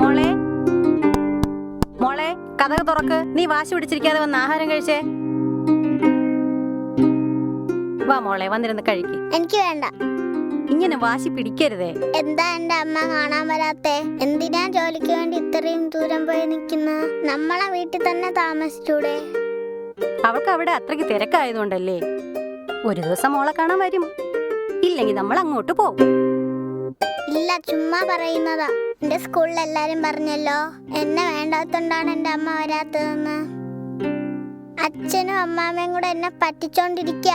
മോളെ മോളെ തുറക്ക്. നീ വാശി പിടിച്ചിരിക്കാതെ വന്ന് ആഹാരം കഴിച്ചേ. വാ മോളെ വന്നിരുന്ന് കഴിക്ക്. എനിക്ക് വേണ്ട. ഇങ്ങനെ വാശി പിടിക്കരുതേ. എന്താ എന്റെ അമ്മ കാണാൻ വരാത്തെ? എന്തിനാ ജോലിക്ക് വേണ്ടി ഇത്രയും ദൂരം പോയി നിക്കുന്ന നമ്മളെ വീട്ടിൽ തന്നെ താമസിച്ചൂടെ? അവൾക്ക് അവിടെ അത്രയ്ക്ക് തിരക്കായതുകൊണ്ടല്ലേ? ഒരു ദിവസം മോളെ കാണാൻ വരും. ഇല്ലെങ്കിൽ നമ്മൾ അങ്ങോട്ട് പോകും ഇല്ല ചുമ്മാ പറയുന്നതാ. എന്റെ സ്കൂളിൽ എല്ലാരും പറഞ്ഞല്ലോ എന്നെ വേണ്ടാത്തോണ്ടാണ് എന്റെ അമ്മ വരാത്തതെന്ന്. അച്ഛനും അമ്മാമ്മയും കൂടെ എന്നെ പറ്റിച്ചോണ്ടിരിക്ക.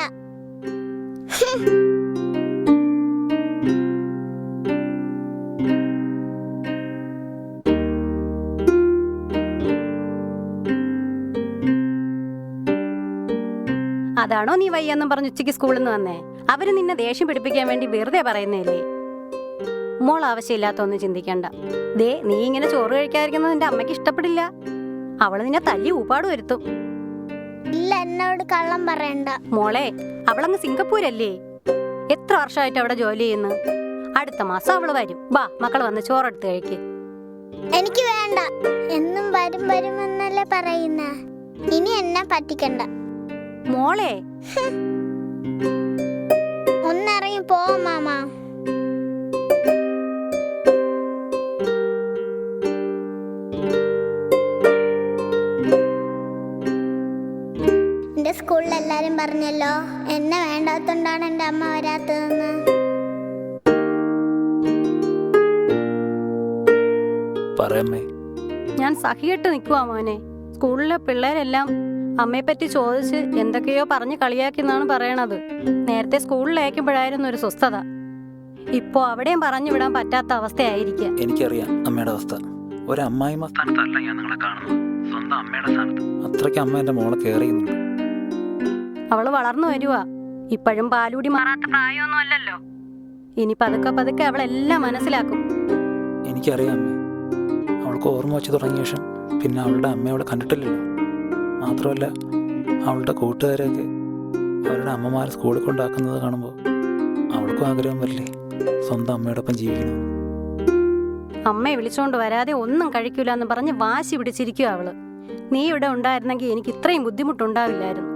അതാണോ നീ വയ്യെന്നും പറഞ്ഞ് ഉച്ചയ്ക്ക് സ്കൂളിൽ നിന്ന് വന്നേ? അവർ നിന്നെ ദേഷ്യം പിടിപ്പിക്കാൻ വേണ്ടി വെറുതെ പറയുന്നേലേ മോൾ ആവശ്യമില്ലാത്തൊന്നും ചിന്തിക്കണ്ട. ദേ നീ ഇങ്ങനെ ചോറ് കഴിക്കാതിരിക്കുന്നത് നിന്റെ അമ്മയ്ക്ക് ഇഷ്ടപ്പെടില്ല. അവൾ നിന്നെ തല്ലി ഊപ്പാട് വരുത്തും. ഇല്ല എന്നോട് കള്ളം പറയണ്ട. മോളെ അവളങ്ങ് സിംഗപ്പൂരല്ലേ? എത്ര വർഷമായിട്ട് അവിടെ ജോലി ചെയ്യുന്നു? അടുത്ത മാസം അവൾ വരും. വാ മക്കൾ വന്ന് ചോറെടുത്ത് കഴിക്ക്. എനിക്ക് വേണ്ട. എന്നും വരും വരും എന്നല്ലേ പറയുന്ന? ഇനി എന്നെ പറ്റിക്കണ്ട. മോളെ പറഞ്ഞല്ലോ. എന്നെ വേണ്ടാത്തോണ്ടാണ് എന്റെ അമ്മ വരാത്തതെന്ന്. പറയമ്മേ. ഞാൻ സഹിയിട്ട് നിൽക്കുവാ മോനെ. സ്കൂളിലെ പിള്ളേരെല്ലാം അമ്മയെ പറ്റി ചോദിച്ച് എന്തൊക്കെയോ പറഞ്ഞ് കളിയാക്കിന്നാണ് പറയണത്. നേരത്തെ സ്കൂളിൽ അയക്കുമ്പോഴായിരുന്നു ഒരു സ്വസ്ഥത. ഇപ്പോ അവിടെയും പറഞ്ഞു വിടാൻ പറ്റാത്ത അവസ്ഥയായിരിക്കും. എനിക്കറിയാം അമ്മയുടെ അവസ്ഥ. ഒരമ്മായിമ്മ സ്ഥാനത്തല്ല ഞാൻ നിങ്ങളെ കാണുന്നു സ്വന്തം അമ്മയുടെ സ്ഥാനത്ത്. അത്രയ്ക്ക് അമ്മ എന്റെ മോളെ കെയർ ചെയ്യുന്നുണ്ട്. അവൾ വളർന്നു വരുവാ. ഇപ്പോഴും പാലൂടി മാറാത്ത പ്രായമൊന്നും അല്ലല്ലോ. ഇനി പതുക്കെ പതുക്കെ അവളെല്ലാം മനസ്സിലാക്കും. എനിക്കറിയാം അമ്മേ. അവൾക്ക് ഓർമ്മ വെച്ച് തുടങ്ങിയ ശേഷം പിന്നെ അവളുടെ അമ്മ അവളെ കണ്ടിട്ടില്ലല്ലോ. മാത്രമല്ല അവളുടെ കൂട്ടുകാരെയൊക്കെ അവരുടെ അമ്മമാരെ സ്കൂളിൽ കൊണ്ടാക്കുന്നത് കാണുമ്പോൾ അവൾക്കും ആഗ്രഹം വരില്ലേ സ്വന്തം അമ്മയോടൊപ്പം ജീവിക്കണം. അമ്മയെ വിളിച്ചോണ്ട് വരാതെ ഒന്നും കഴിക്കൂല എന്ന് പറഞ്ഞ് വാശി പിടിച്ചിരിക്കുക അവൾ. നീ ഇവിടെ ഉണ്ടായിരുന്നെങ്കിൽ എനിക്ക് ഇത്രയും ബുദ്ധിമുട്ടുണ്ടാവില്ലായിരുന്നു.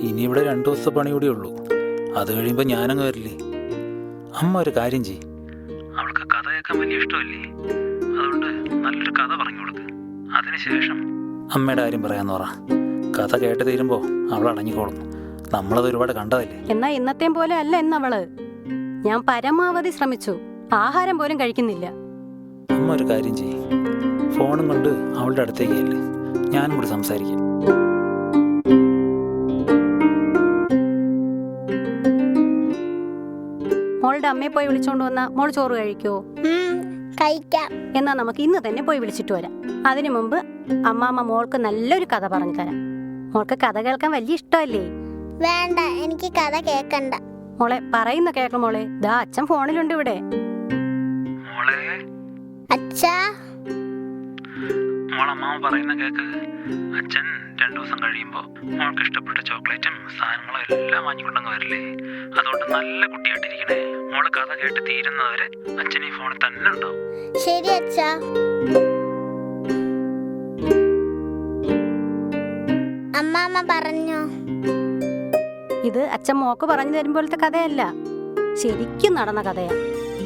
ഇനി ഇവിടെ രണ്ടു ദിവസത്തെ പണി കൂടി ഉള്ളൂ. അത് കഴിയുമ്പോൾ ഞാനങ്ങ് വരില്ലേ? അമ്മ ഒരു കാര്യം ചെയ്യും. അവൾക്ക് കഥ കേൾക്കാൻ വലിയ ഇഷ്ടമല്ലേ? അതുകൊണ്ട് നല്ലൊരു കഥ പറഞ്ഞു കൊടുക്ക്. അതിനുശേഷം അമ്മയുടെ കാര്യം പറയാന്ന് പറ. കഥ കേട്ട് തീരുമ്പോൾ അവൾ അടങ്ങിക്കോളും. നമ്മളത് ഒരുപാട് കണ്ടതല്ലേ? എന്നാ ഇന്നത്തെയും പോലെ അല്ല എന്നവൾ ഞാൻ പരമാവധി ശ്രമിച്ചു. ആഹാരം പോലും കഴിക്കുന്നില്ല. അമ്മ ഒരു കാര്യം ചെയ്യും. ഫോണും കൊണ്ട് അവളുടെ അടുത്തേക്ക് അല്ലേ ഞാനും കൂടി സംസാരിക്കാം. അമ്മയെ പോയി വിളിച്ചോണ്ട് വന്നാ മോൾ ചോറ് കഴിക്കോ? കഴിക്കാം. എന്നാ നമുക്ക് ഇന്ന് തന്നെ പോയി വിളിച്ചിട്ട് വരാം. അതിനു മുമ്പ് അമ്മാമ്മ മോൾക്ക് നല്ലൊരു കഥ പറഞ്ഞു തരാം. മോൾക്ക് കഥ കേൾക്കാൻ വലിയ ഇഷ്ടമല്ലേ? വേണ്ട എനിക്ക് കഥ കേക്കണ്ട. മോളെ പറയുന്ന കേൾക്കും മോളെ. ദാ അച്ഛൻ ഫോണിലുണ്ട് ഇവിടെ. മോളെ. അച്ഛാ. മോളമ്മാവ പറയുന്ന കേക്ക് അച്ഛൻ രണ്ടു ദിവസം കഴിയുമ്പോൾ മോൾക്ക് ഇഷ്ടപ്പെട്ട ചോക്ലേറ്റും സാധനങ്ങളും എല്ലാം വാങ്ങിക്കൊണ്ടങ്ങ് വരില്ലേ? അതുകൊണ്ട് നല്ല കുട്ടിയായിട്ടിരിക്കണേ. മോൾ കഥ കേട്ട് തീരുന്നവരെ അച്ഛൻ ഈ ഫോണിൽ തന്നെ ഉണ്ടാവും. ശരി അച്ഛാ. അമ്മാമ്മ പറഞ്ഞോ? ഇത് അച്ഛൻ മോക്ക് പറഞ്ഞു തരുമ്പോഴത്തെ കഥയല്ല. ശരിക്കും നടന്ന കഥയാ.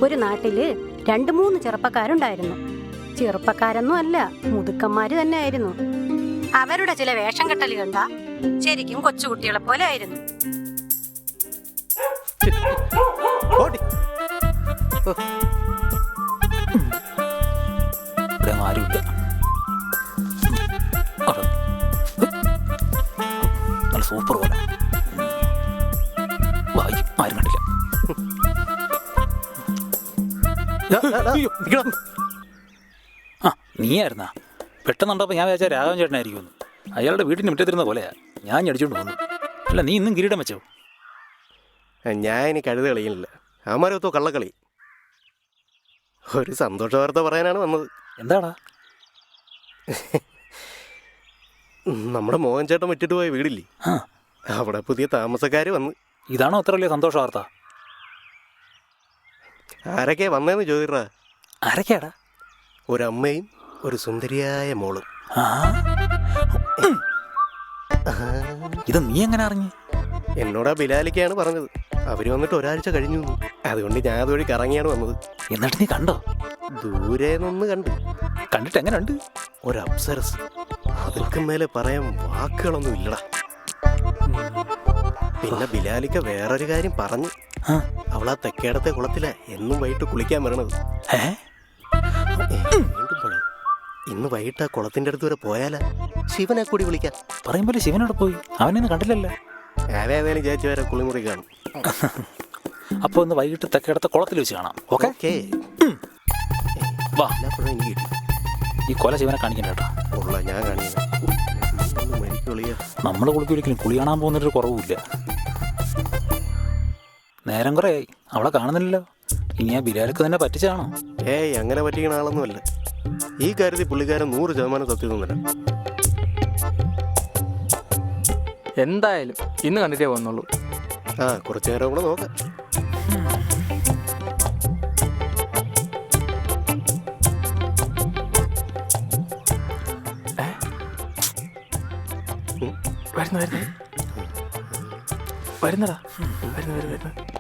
ഒരു നാട്ടിൽ രണ്ട് മൂന്ന് ചെറുപ്പക്കാരുണ്ടായിരുന്നു. ചെറുപ്പക്കാരൊന്നും അല്ല മുതുക്കന്മാര് തന്നെ ആയിരുന്നു അവരുടെ ചില വേഷം കെട്ടൽ കണ്ട ശരിക്കും കൊച്ചുകുട്ടികളെ പോലെ ആയിരുന്നു. സൂപ്പർ പോലെ. വായി ആരും കണ്ടില്ല. നീയായിരുന്നാ? പെട്ടെന്നുണ്ടപ്പോൾ ഞാൻ വിചാരിച്ച രാഘവൻ ചേട്ടനായിരിക്കും അയാളുടെ വീടിന് മുറ്റത്തിരുന്ന പോലെയാ. ഞാൻ ഞടിച്ചോണ്ട് വന്നു അല്ല നീ ഇന്നും കിരീടം വെച്ചോ? ഞാൻ ഇനി കഴുത കളിയില്ല അമരത്തോ കള്ളക്കളി. ഒരു സന്തോഷ വാർത്ത പറയാനാണ് വന്നത്. എന്താടാ? നമ്മുടെ മോഹൻ ചേട്ടൻ വിട്ടിട്ട് പോയ വീടില്ലേ? അവിടെ പുതിയ താമസക്കാർ വന്ന്. ഇതാണോ അത്ര വലിയ സന്തോഷ വാർത്ത? ആരൊക്കെയാ വന്നതെന്ന് ചോദിക്കാ ആരൊക്കെയാടാ? ഒരമ്മയും ഒരു സുന്ദരിയായ മോളും. ഇത് നീ എങ്ങനെ അറിഞ്ഞു? എന്നോടാ ബിലാലിക്കാണ് പറഞ്ഞത്. അവർ വന്നിട്ട് ഒരാഴ്ച കഴിഞ്ഞു. അതുകൊണ്ട് ഞാൻ അതുവഴി കറങ്ങിയാണ് വന്നത്. എന്നിട്ട് നീ കണ്ടോ? ദൂരെ നിന്ന് കണ്ട്. കണ്ടിട്ട് എങ്ങനെയുണ്ട് ഒരു അപ്സരസ്. അതിൽക്കും മേലെ പറയാൻ വാക്കുകളൊന്നും ഇല്ലടാ. പിന്നെ ബിലാലിക്ക വേറൊരു കാര്യം പറഞ്ഞു. അവളാ തെക്കേടത്തെ കുളത്തില എന്നും വൈകിട്ട് കുളിക്കാൻ വരണത്. ഏ? ഏ, വീണ്ടും പഴ. ഇന്ന് വൈകിട്ട് കുളത്തിന്റെ അടുത്ത് വരെ പോയാലാ. ശിവനെ കൂടി വിളിക്കാം പറയുമ്പോൾ ശിവനോട് പോയി. അവനെന്ന് കണ്ടില്ലല്ലോ. ആരേതായാലും ചേച്ചി വരെ കുളിമുറി കാണും. അപ്പോൾ ഒന്ന് വൈകിട്ട് തെക്കേടത്തെ കുളത്തിൽ വെച്ച് കാണാം. ഓക്കെ? വാ. എനിക്ക് കിട്ടി ഈ കൊല ശിവനെ കാണിക്കണ്ട കേട്ടോ. ഉള്ള ഞാൻ കാണിക്കുന്നത് മരിക്കുളിയ നമ്മൾ കുളിക്കൊരിക്കലും കുളി കാണാൻ പോകുന്നൊരു കുറവുമില്ല. നേരം കുറേ ആയി. അവളെ കാണുന്നില്ലല്ലോ. ഇനി ആ ബിലാലക്ക് തന്നെ പറ്റിച്ചാണോ? ഏയ് അങ്ങനെ പറ്റിക്കണ ആളൊന്നുമല്ല. ഈ കാര്യത്തിൽ പുള്ളിക്കാരൻ നൂറ് ശതമാനം സത്യം തന്നില്ല എന്തായാലും ഇന്ന് കണ്ടിട്ടേ വന്നുള്ളൂ. ആ കുറച്ചു നേരം കൂടെ നോക്കാം. വരുന്ന വരുന്ന? വരുന്നടാ വരുന്നു വരുന്ന വരുന്ന.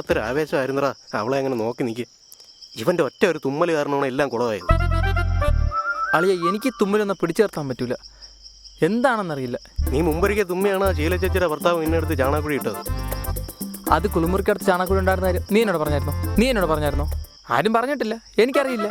വല്ലാത്തൊരു ആവേശമായിരുന്നടാ. അവളെ അങ്ങനെ നോക്കി നിൽക്കുക ഇവന്റെ ഒറ്റ ഒരു തുമ്മൽ കാരണമാണ് എല്ലാം കുളമായത് അളിയ എനിക്ക് തുമ്മലൊന്നും പിടിച്ചു നിർത്താൻ പറ്റൂല. എന്താണെന്നറിയില്ല. നീ മുമ്പൊരിക്കൽ തുമ്മയാണ് ആ ശീല ചേച്ചിയുടെ ഭർത്താവ് നിന്നെടുത്ത് ചാണാക്കുഴി ഇട്ടത്. അത് കുളിമുറിക്കടുത്ത് ചാണാക്കുഴി ഉണ്ടായിരുന്ന കാര്യം നീ എന്നോട് പറഞ്ഞായിരുന്നോ? നീ എന്നോട് പറഞ്ഞായിരുന്നോ? ആരും പറഞ്ഞിട്ടില്ല. എനിക്കറിയില്ല.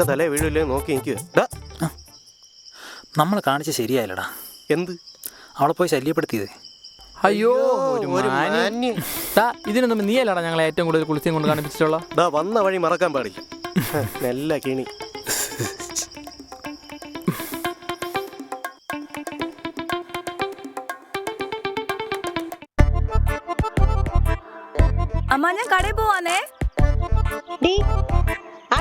അവൻ തല വീഴില്ലേ നോക്കി നിൽക്കുക നമ്മൾ കാണിച്ച ശരിയായില്ലടാ. എന്ത്? അവളെ പോയി ശല്യപ്പെടുത്തിയത്. അയ്യോ. ഇതിനൊന്നും നീയല്ലടാ ഞങ്ങളെ ഏറ്റവും കൂടുതൽ കുളിച്ചും കൊണ്ട് കാണിപ്പിച്ചിട്ടുള്ള. വന്ന വഴി മറക്കാൻ പാടില്ല. നല്ല കിണി. അമ്മ ഞാൻ കടയിൽ പോവാന്നേ. ആ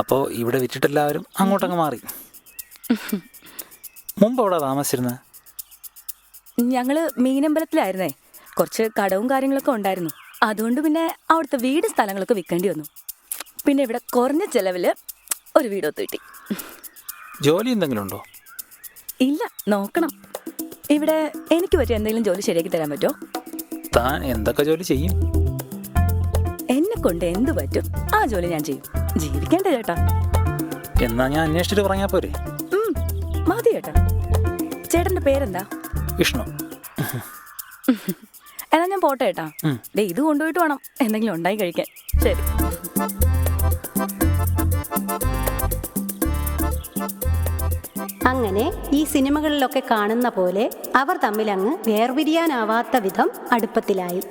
അപ്പോൾ ഇവിടെ വിറ്റിട്ട് എല്ലാവരും അങ്ങോട്ടങ്ങ് മാറി. മുമ്പ് അവിടെ താമസിച്ചിരുന്നത് ഞങ്ങൾ മീനമ്പലത്തിലായിരുന്നേ. കുറച്ച് കടവും കാര്യങ്ങളൊക്കെ ഉണ്ടായിരുന്നു. അതുകൊണ്ട് പിന്നെ അവിടുത്തെ വീട് സ്ഥലങ്ങളൊക്കെ വിൽക്കേണ്ടി വന്നു. പിന്നെ ഇവിടെ കുറഞ്ഞ ചെലവിൽ ഒരു വീട് ഒത്തു കിട്ടി. ജോലി എന്തെങ്കിലും ഉണ്ടോ? ഇല്ല നോക്കണം. ഇവിടെ എനിക്ക് പറ്റിയ എന്തെങ്കിലും ജോലി ശരിയാക്കി തരാൻ പറ്റുമോ? താൻ എന്തൊക്കെ ജോലി ചെയ്യും? എന്നെ കൊണ്ട് എന്ത് പറ്റും? ആ ജോലി ഞാൻ ചെയ്യും. ജീവിക്കണ്ടേ ചേട്ടാ. എന്നാ ഞാൻ അന്വേഷിച്ചിട്ട് പറഞ്ഞാ പോരെ. മതി ചേട്ടാ. ചേട്ടന്റെ പേരെന്താ? വിഷ്ണു. എന്നാ ഞാൻ പോട്ടെ ചേട്ടാ. ദേ ഇത് കൊണ്ടുപോയിട്ട് വേണം. എന്തെങ്കിലും ഉണ്ടായി കഴിക്കാൻ. ശരി. അങ്ങനെ ഈ സിനിമകളിലൊക്കെ കാണുന്ന പോലെ അവർ തമ്മിലങ്ങ് വേർപിരിയാനാവാത്ത വിധം അടുപ്പത്തിലായി.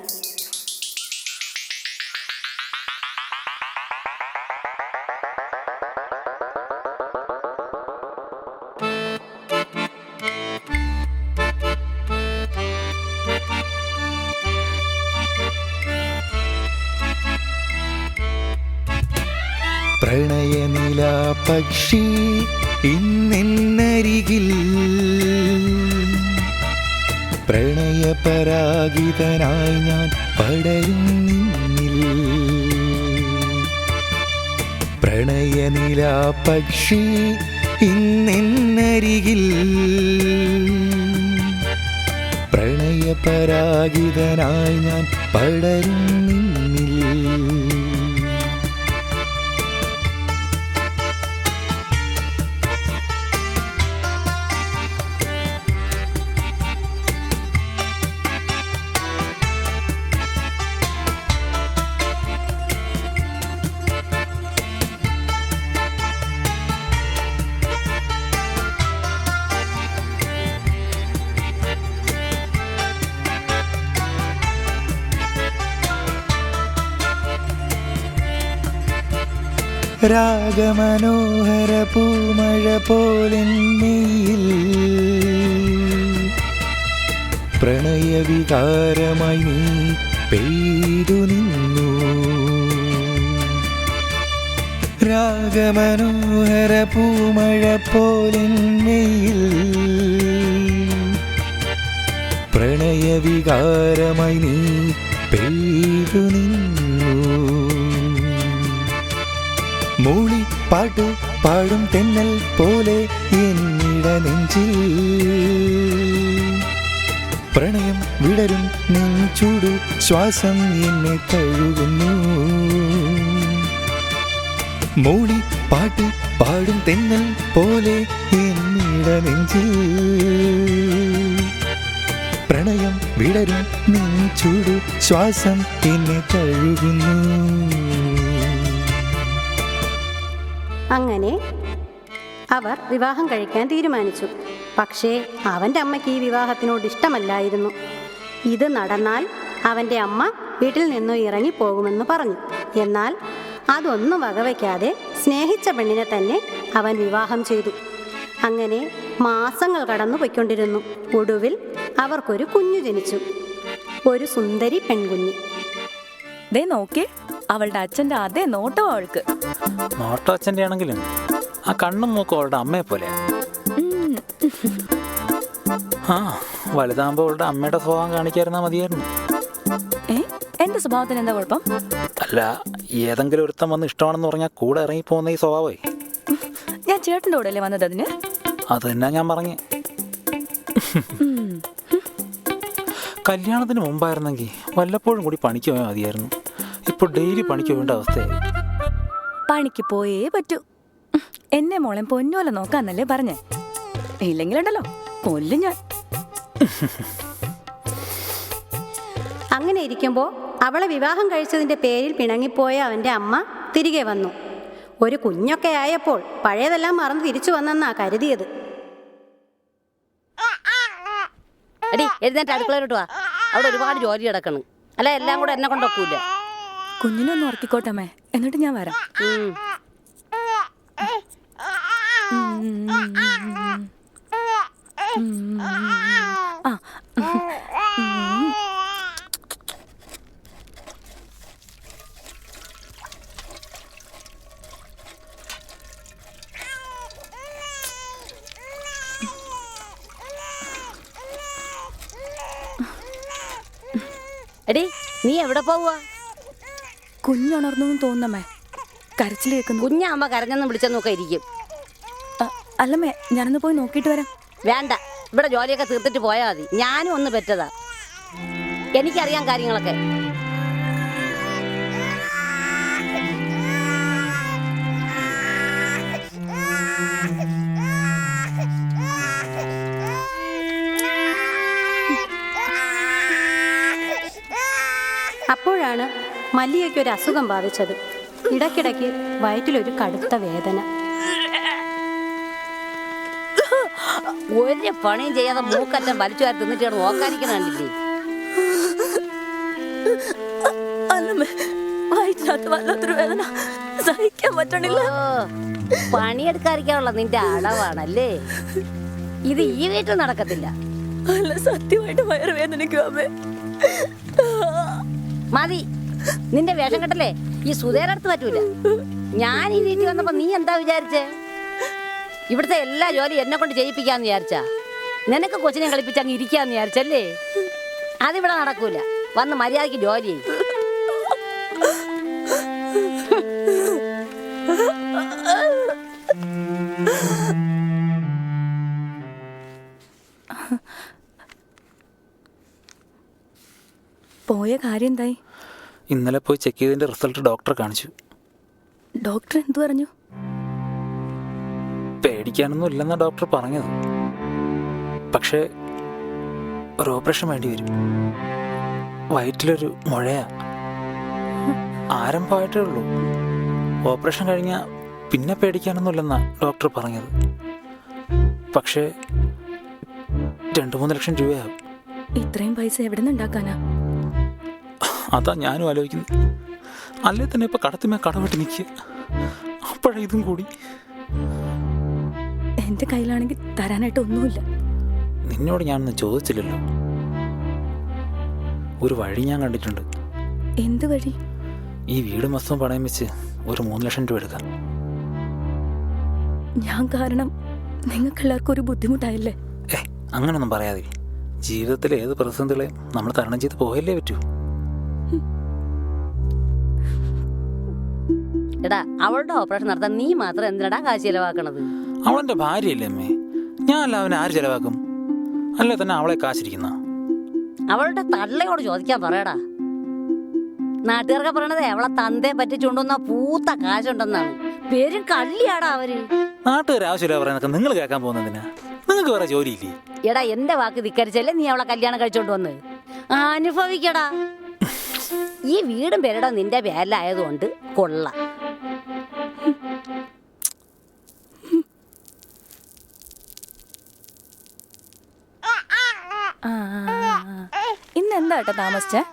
പക്ഷി ഇന്നെന്നരികിൽ പ്രണയപരാഗിതനായി ഞാൻ പടരും നിന്നിൽ. പ്രണയനില പക്ഷി ഇന്നെന്നരികിൽ പ്രണയപരാഗിതനായി ഞാൻ പടരും രാഗമനോഹര പൂമഴ പോലെന്നയിൽ പ്രണയവികാരമായി നീ പെയ്തു നിന്നു. രാഗമനോഹര പൂമഴ പോലെന്നയിൽ പ്രണയവികാരമായി നീ പെയ്തു നിന്നു. പാട്ടു പാടും തെന്നൽ പോലെ നെഞ്ചിൽ. പ്രണയം വിടരും നിൻ ചൂടു ശ്വാസം എന്നെ തഴുകുന്നു. മൂളി പാട്ട് പാടും തെന്നൽ പോലെ നെഞ്ചിൽ. പ്രണയം വിടരും നിൻ ചൂടു ശ്വാസം എന്നെ തഴുകുന്നു. അങ്ങനെ അവർ വിവാഹം കഴിക്കാൻ തീരുമാനിച്ചു. പക്ഷേ അവന്റെ അമ്മയ്ക്ക് ഈ വിവാഹത്തിനോട് ഇഷ്ടമല്ലായിരുന്നു. ഇത് നടന്നാൽ അവന്റെ അമ്മ വീട്ടിൽ നിന്നും ഇറങ്ങി പോകുമെന്ന് പറഞ്ഞു. എന്നാൽ അതൊന്നും വകവയ്ക്കാതെ സ്നേഹിച്ച പെണ്ണിനെ തന്നെ അവൻ വിവാഹം ചെയ്തു. അങ്ങനെ മാസങ്ങൾ കടന്നു പൊയ്ക്കൊണ്ടിരുന്നു ഒടുവിൽ അവർക്കൊരു കുഞ്ഞു ജനിച്ചു. ഒരു സുന്ദരി പെൺകുഞ്ഞ്. ദേ നോക്കി അവളുടെ അച്ഛന്റെ അതേ നോട്ടം അവൾക്ക്. നോട്ടം അച്ഛന്റെ ആണെങ്കിലും ആ കണ്ണും മൂക്കും അവളുടെ അമ്മയെ പോലെ. ആ വലുതാകുമ്പോൾ അവളുടെ അമ്മയുടെ സ്വഭാവം കാണിക്കാതിരുന്നാൽ മതിയായിരുന്നു. എന്റെ സ്വഭാവത്തിന് എന്താ കുഴപ്പം? അല്ല ഏതെങ്കിലും ഒരുത്തം വന്ന് ഇഷ്ടമാണെന്ന് പറഞ്ഞാൽ കൂടെ ഇറങ്ങി പോകുന്ന ഈ സ്വഭാവമേ ഞാൻ ചേട്ടന്റെ കൂടെ അല്ലേ വന്നത് അതിന്? അത് തന്നെ ഞാൻ പറഞ്ഞു. കല്യാണത്തിന് മുമ്പായിരുന്നെങ്കിൽ വല്ലപ്പോഴും കൂടി പണിക്ക് പോയാൽ മതിയായിരുന്നു. ഇപ്പോൾ ഡെയിലി പണിക്ക് വേണ്ട അവസ്ഥയായി. പണിക്ക് പോയേ പറ്റൂ. എന്നെ മോളെ പൊന്നോലെ നോക്കാന്നല്ലേ പറഞ്ഞേ? ഇല്ലെങ്കിലുണ്ടല്ലോ കൊല്ലും ഞാൻ. അങ്ങനെ ഇരിക്കുമ്പോൾ അവളെ വിവാഹം കഴിച്ചതിന്റെ പേരിൽ പിണങ്ങിപ്പോയ അവന്റെ അമ്മ തിരികെ വന്നു. ഒരു കുഞ്ഞൊക്കെ ആയപ്പോൾ പഴയതെല്ലാം മറന്ന് തിരിച്ചു വന്നെന്നാ കരുതിയത്. എടി എഴുന്നേറ്റ് അടുക്കളയിലോട്ട് വാ. അവിടെ ഒരുപാട് ജോലി കിടക്കണം. അല്ല എല്ലാം കൂടെ എന്നെ കൊണ്ടൊക്കൂല. കുഞ്ഞിനൊന്ന് ഉറക്കിക്കോട്ടമ്മേ. എന്നിട്ട് ഞാൻ വരാം. എടി നീ എവിടെ പോവുക കുഞ്ഞുണർന്നു തോന്നമ്മേ കരച്ചിൽ കേൾക്കുന്നു കുഞ്ഞാമ്മ കരഞ്ഞെന്ന് വിളിച്ചാൽ ഇരിക്കും അ- അല്ലമ്മേ ഞാനൊന്ന് പോയി നോക്കിയിട്ട് വരാം. വേണ്ട ഇവിടെ ജോലിയൊക്കെ തീർത്തിട്ട് പോയാൽ മതി. ഞാനും ഒന്ന് പെറ്റതാ. എനിക്കറിയാം കാര്യങ്ങളൊക്കെ. അപ്പോഴാണ് മല്ലികയ്ക്ക് ഒരു അസുഖം ബാധിച്ചത്. ഇടയ്ക്കിടയ്ക്ക് വയറ്റിലൊരു കടുത്ത വേദന. ഒരു പണിയും ചെയ്യാതെ മൂക്കറ്റം വലിച്ചു വാരി തിന്നിട്ടാണ് ഓക്കാനിക്കണില്ലേ വയറ്റിനകത്ത് വല്ലാത്തൊരു വേദന. സഹിക്കാൻ പറ്റണില്ല. പണിയെടുക്കാതിരിക്കാനുള്ള നിന്റെ അളവാണല്ലേ ഇത് ഈ വീട്ടിൽ നടക്കത്തില്ല. അല്ല സത്യമായിട്ട് വയറ് വേദനിക്കും അമ്മേ. മതി. നിന്റെ വേഷം കെട്ടല്ലേ? ഈ സുധേരടുത്ത് പറ്റൂല. ഞാൻ ഈ വീട്ടിൽ വന്നപ്പോ നീ എന്താ വിചാരിച്ചേ? ഇവിടുത്തെ എല്ലാ ജോലി എന്നെ കൊണ്ട് ചെയ്യിപ്പിക്കാന്ന് വിചാരിച്ചാ. നിനക്ക് കൊച്ചിനെ കളിപ്പിച്ച് അങ്ങ് ഇരിക്കാന്ന് വിചാരിച്ചല്ലേ? അതിവിടെ നടക്കൂല. വന്ന് മര്യാദയ്ക്ക് ജോലി ചെയ്യും. പോയ കാര്യം എന്തായി? ഇന്നലെ പോയി ചെക്ക് ചെയ്തതിന്റെ റിസൾട്ട് ഡോക്ടർ കാണിച്ചു. ഡോക്ടർ എന്തു പറഞ്ഞു? പേടിക്കാനൊന്നും ഇല്ലെന്നാ ഡോക്ടർ പറഞ്ഞത്. പക്ഷേ ഒരു ഓപ്പറേഷൻ വേണ്ടി വരും. വയറ്റിലൊരു മുഴയാ. ആരംഭമായിട്ടേ ഉള്ളൂ. ഓപ്പറേഷൻ കഴിഞ്ഞാൽ പിന്നെ പേടിക്കാനൊന്നും ഇല്ലെന്നാ ഡോക്ടർ പറഞ്ഞത്. പക്ഷേ രണ്ട് മൂന്ന് ലക്ഷം രൂപയാകും ഇത്രയും പൈസ എവിടെ നിന്ന് ഉണ്ടാക്കാനാ? അതാ ഞാനും ആലോചിക്കുന്നത്. അല്ലേ തന്നെ ഇപ്പൊ കടത്തിമേ കടവിട്ട് നിൽക്കുക അപ്പോഴാ ഇതും കൂടി. എന്റെ കയ്യിലാണെങ്കിൽ തരാനായിട്ട് ഒന്നുമില്ല. നിന്നോട് ഞാനൊന്ന് ചോദിച്ചില്ലല്ലോ. ഒരു വഴി ഞാൻ കണ്ടിട്ടുണ്ട്. എന്ത് വഴി? ഈ വീട് മൊത്തം പണയം വെച്ച് ഒരു മൂന്ന് ലക്ഷം രൂപ എടുക്കാം. ഞാൻ കാരണം നിങ്ങൾക്ക് എല്ലാവർക്കും ഒരു ബുദ്ധിമുട്ടായില്ലേ? ഏ അങ്ങനൊന്നും പറയാതെ. ജീവിതത്തിലെ ഏത് പ്രതിസന്ധികളെയും നമ്മൾ തരണം ചെയ്ത് പോയല്ലേ പറ്റൂ. എടാ അവളുടെ ഓപ്പറേഷൻ നടത്താൻ നീ മാത്രം എന്തിനടാ കാശ് ചെലവാക്കണത്? അവളെന്റെ ഭാര്യയല്ലേ അമ്മേ? ഞാൻ അല്ല അവനെ ആര് ചെലവാക്കും? അല്ലേ തന്നെ അവളെ കാശിരിക്കുന്ന? അവളുടെ തള്ളയോട് ചോദിക്കാൻ പറയടാ. നാട്ടുകാർക്ക് പറയണത് അവളെ തന്തയെ പറ്റിച്ചുകൊണ്ടുവന്ന പൂത്ത കാശുണ്ടെന്നാണ്. പേരും കള്ളിയാടാ അവർ. നാട്ടുകാർ ആവശ്യമില്ല പറയുന്നൊക്കെ നിങ്ങൾ കേൾക്കാൻ പോകുന്നതിനാ നിങ്ങൾക്ക് വേറെ ജോലിയില്ലേ? എടാ എന്റെ വാക്ക് ധിക്കരിച്ചല്ലേ നീ അവളെ കല്യാണം കഴിച്ചോണ്ട് വന്ന്? അനുഭവിക്കടാ. ഈ വീടും പേരടാ നിന്റെ പേരിലായതുകൊണ്ട് കൊള്ളാം. ഇന്ന് എന്താ കേട്ടോ താമസിച്ചേ?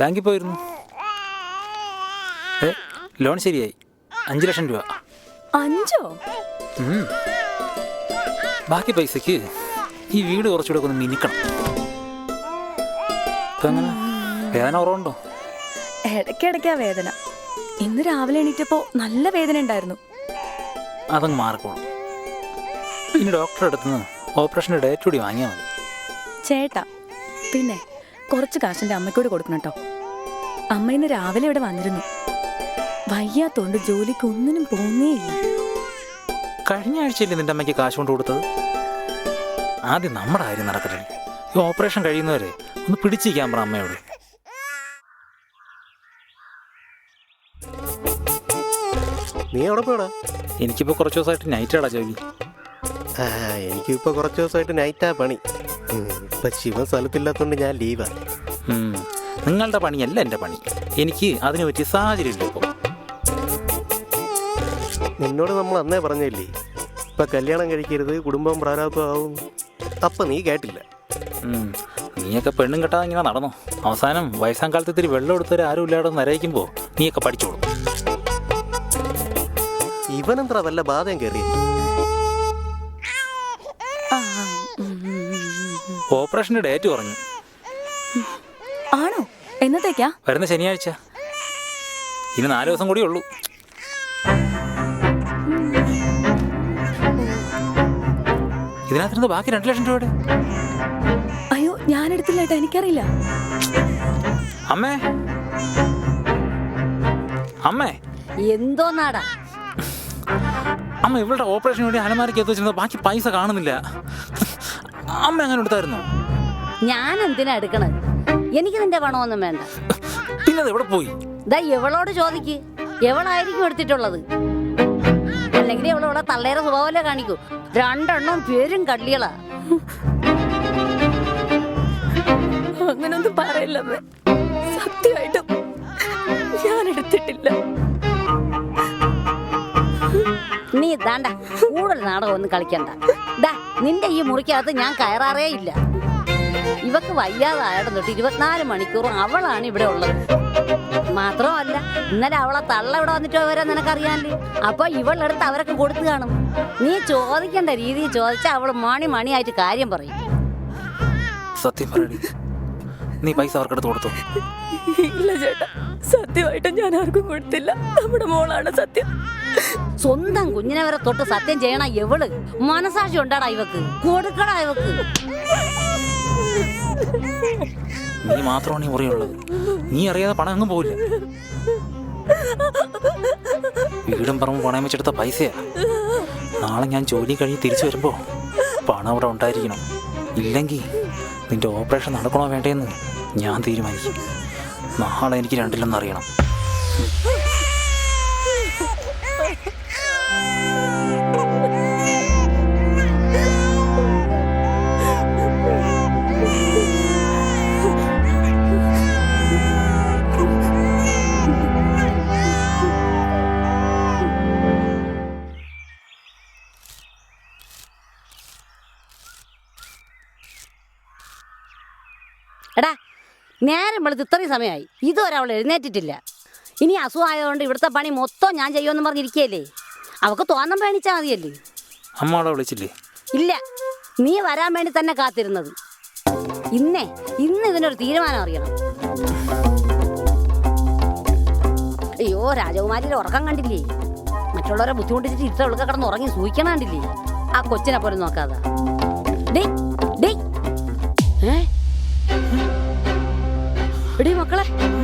ബാങ്കിൽ പോയിരുന്നു. ലോൺ ശരിയായി. അഞ്ച് ലക്ഷം രൂപ. അഞ്ചോ. ബാക്കി പൈസക്ക് ഈ വീട് കുറച്ചുകൂടെ ഒന്ന് മിനിക്കണം. വേദന കുറവുണ്ടോ? ഇടയ്ക്കിടയ്ക്കാ വേദന. ഇന്ന് രാവിലെ എണീറ്റപ്പോ നല്ല വേദന ഉണ്ടായിരുന്നു. അതങ്ങ് മാറിക്കോളും. ഇനി ഡോക്ടറെ അടുത്ത് നിന്ന് ഓപ്പറേഷന്റെ ഡേറ്റ് കൂടി വാങ്ങിയാൽ മതി. ചേട്ടാ പിന്നെ കുറച്ച് കാശിന്റെ അമ്മയ്ക്കൂടെ കൊടുക്കണം കേട്ടോ അമ്മ ഇന്ന് രാവിലെ ഇവിടെ വന്നിരുന്നു. വയ്യാത്തോണ്ട് ജോലിക്ക് ഒന്നിനും പോകുന്നേയില്ല കഴിഞ്ഞ ആഴ്ചയില്ലേ നിന്റെ അമ്മയ്ക്ക് കാശ് കൊണ്ട് കൊടുത്തത്? ആദ്യം നമ്മുടെ കാര്യം നടക്കട്ടെ. ഈ ഓപ്പറേഷൻ കഴിയുന്നവരെ ഒന്ന് പിടിച്ചിരിക്കാൻ പറ അമ്മയോട്. നീ എവിടെ പോടാ എനിക്കിപ്പോ കുറച്ച് ദിവസമായിട്ട് നൈറ്റാടാ ജോലി. എനിക്കിപ്പോ കുറച്ച് ദിവസമായിട്ട് നൈറ്റാ പണി. ഇപ്പൊ ശിവൻ സ്ഥലത്തില്ലാത്തോണ്ട് ഞാൻ ലീവാ ഉം. നിങ്ങളുടെ പണിയല്ല എന്റെ പണി. എനിക്ക് അതിനെ പറ്റിയ സാഹചര്യമില്ല ഇപ്പോൾ നിന്നോട് നമ്മൾ അന്നേ പറഞ്ഞില്ലേ ഇപ്പൊ കല്യാണം കഴിക്കരുത് കുടുംബം പ്രാരാബ്ധമാവും അപ്പൊ നീ കേട്ടില്ല. നീയൊക്കെ പെണ്ണും കെട്ടാതെ ഇങ്ങനെ നടന്നു? അവസാനം വയസ്സാം കാലത്ത് ഇത്തിരി വെള്ളം എടുത്തവർ ആരും ഇല്ലാതെ നരയിക്കുമ്പോ നീയൊക്കെ പഠിച്ചോളൂ ഇവനെന്ത്ര വല്ല ബാധയും കയറി ആ. ഓപ്പറേഷന്റെ ഡേറ്റ് പറഞ്ഞു. ആണോ? എന്നത്തേക്കാ? വരുന്ന ശനിയാഴ്ച. ഇനി നാല് ദിവസം കൂടി ഉള്ളൂ. ഇതിനകത്തിരുന്ന് ബാക്കി രണ്ട് ലക്ഷം രൂപയുടെ. അയ്യോ ഞാൻ എടുത്തില്ല ഏട്ടാ എനിക്കറിയില്ല. അമ്മേ. അമ്മേ. എന്തോന്നാടാ? അമ്മ ഇവളുടെ ഓപ്പറേഷന് വേണ്ടി അലമാരിക്ക് എത്തിച്ചിരുന്ന ബാക്കി പൈസ കാണുന്നില്ല. അമ്മ അങ്ങനെ എടുത്തായിരുന്നു ഞാൻ എന്തിനാ എടുക്കണത് എനിക്ക് നിന്റെ പണമൊന്നും വേണ്ട. പിന്നെ അത് എവിടെ പോയി? ദാ എവളോട് ചോദിക്ക്. എവളായിരിക്കും എടുത്തിട്ടുള്ളത്. അല്ലെങ്കിൽ എവളോടെ തള്ളേറെ സ്വഭാവമല്ലേ കാണിക്കൂ. രണ്ടെണ്ണം പേരും കള്ളികളാ. അങ്ങനൊന്നും പറയില്ലമ്മേ സത്യമായിട്ടും ഞാൻ എടുത്തിട്ടില്ല. നീ ഇതാണ്ട കൂടുതൽ നാടകം ഒന്നും കളിക്കണ്ട. നിന്റെ ഈ മുറിക്കകത്ത് ഞാൻ കയറാറേ ഇല്ല. ഇവക്ക് വയ്യാതായിട്ട് തൊട്ട് ഇരുപത്തിനാല് മണിക്കൂറും അവളാണ് ഇവിടെ ഉള്ളത്. മാത്രമല്ല ഇന്നലെ അവളെ തള്ള ഇവിടെ വന്നിട്ട് വരെ നിനക്കറിയാനില്ലേ? അപ്പൊ ഇവളെടുത്ത് അവരൊക്കെ കൊടുത്തു കാണും. നീ ചോദിക്കേണ്ട രീതിയിൽ ചോദിച്ചാൽ അവൾ മണി മണിയായിട്ട് കാര്യം പറയും. സത്യം പറയടി. നീ പൈസ അവർക്കെടുത്ത് കൊടുത്തു. ഇല്ല ചേട്ടാ സത്യമായിട്ടും ഞാൻ ആർക്കും കൊടുത്തില്ല. നമ്മുടെ മോളാണ് സത്യം. സ്വന്തം കുഞ്ഞിനെ വരെ തൊട്ട് സത്യം ചെയ്യണ എവൾ മനസാക്ഷി ഉണ്ടാടാ ഇവക്ക്. കൊടുക്കടാ ഇവക്ക്. നീ മാത്രമാണ് ഈ മുറിയുള്ളത്. നീ അറിയാതെ പണം അങ്ങ് പോവില്ല. വീടും പറമ്പ് പണയം വെച്ചെടുത്ത പൈസയാ. നാളെ ഞാൻ ജോലി കഴിഞ്ഞ് തിരിച്ചു വരുമ്പോ പണം അവിടെ ഉണ്ടായിരിക്കണം. ഇല്ലെങ്കിൽ നിന്റെ ഓപ്പറേഷൻ നടക്കണോ വേണ്ടേന്ന് ഞാൻ തീരുമാനിക്കും നാളെ എനിക്ക് രണ്ടിലൊന്നും വെളുത്ത് ഇത്രയും സമയമായി ഇതുവരെ അവൾ എഴുന്നേറ്റിട്ടില്ല. ഇനി അസുഖമായതുകൊണ്ട് ഇവിടുത്തെ പണി മൊത്തം ഞാൻ ചെയ്യുമെന്ന് പറഞ്ഞിരിക്കുകയല്ലേ? അവൾക്ക് തോന്നം പേണിച്ചാൽ മതിയല്ലേ? അമ്മ അവളെ വിളിച്ചില്ലേ? ഇല്ല. നീ വരാൻ വേണ്ടി തന്നെ കാത്തിരുന്നത്. ഇന്നേ ഇന്ന് ഇതിനൊരു തീരുമാനം അറിയണം. അയ്യോ രാജകുമാരിയുടെ ഉറക്കം കണ്ടില്ലേ? മറ്റുള്ളവരെ ബുദ്ധിമുട്ടിച്ചിട്ട് ഇത്ര ഉള്ള കിടന്ന് ഉറങ്ങി സൂക്ഷിക്കണാണ്ടില്ലേ കണ്ടില്ലേ? ആ കൊച്ചിനെ പോലും നോക്കാതെ. ഡേയ്, ഡേയ്. ഏ? എടീ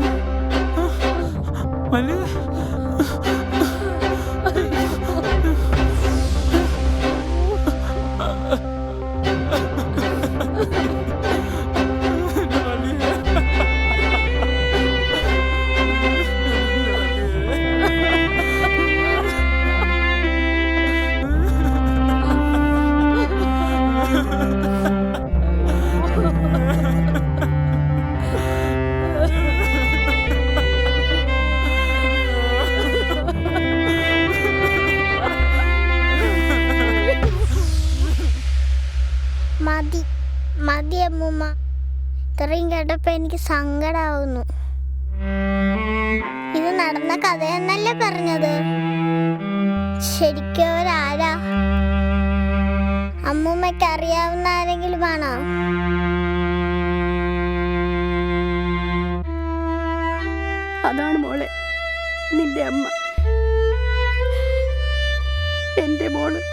മതി. മതി അമ്മൂമ്മ. ഇത്രയും കേട്ടപ്പോ എനിക്ക് സങ്കടാവുന്നു. ഇത് നടന്ന കഥയെന്നല്ലേ പറഞ്ഞത്? ശരിക്കും അവരാരാ? അമ്മൂമ്മയ്ക്ക് അറിയാവുന്ന ആരെങ്കിലും ആണോ? അതാണ് മോളെ നിന്റെ അമ്മ. എന്റെ മോൾ.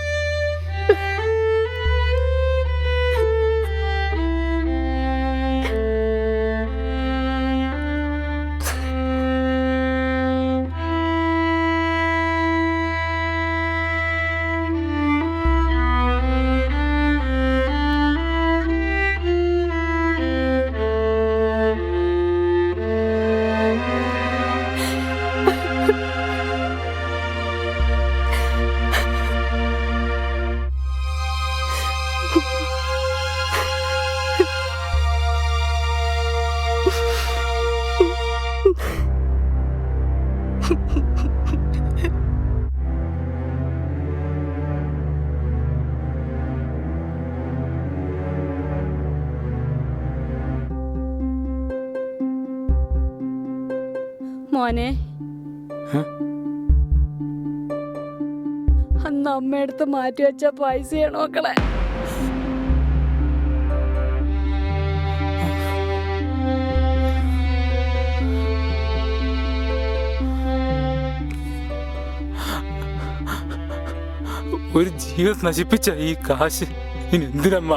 കൊടുത്ത് മാറ്റി വെച്ച പൈസയാണ് മക്കളെ ഒരു ജീവിതം നശിപ്പിച്ച ഈ കാശ് ഇനി എന്തിനമ്മ?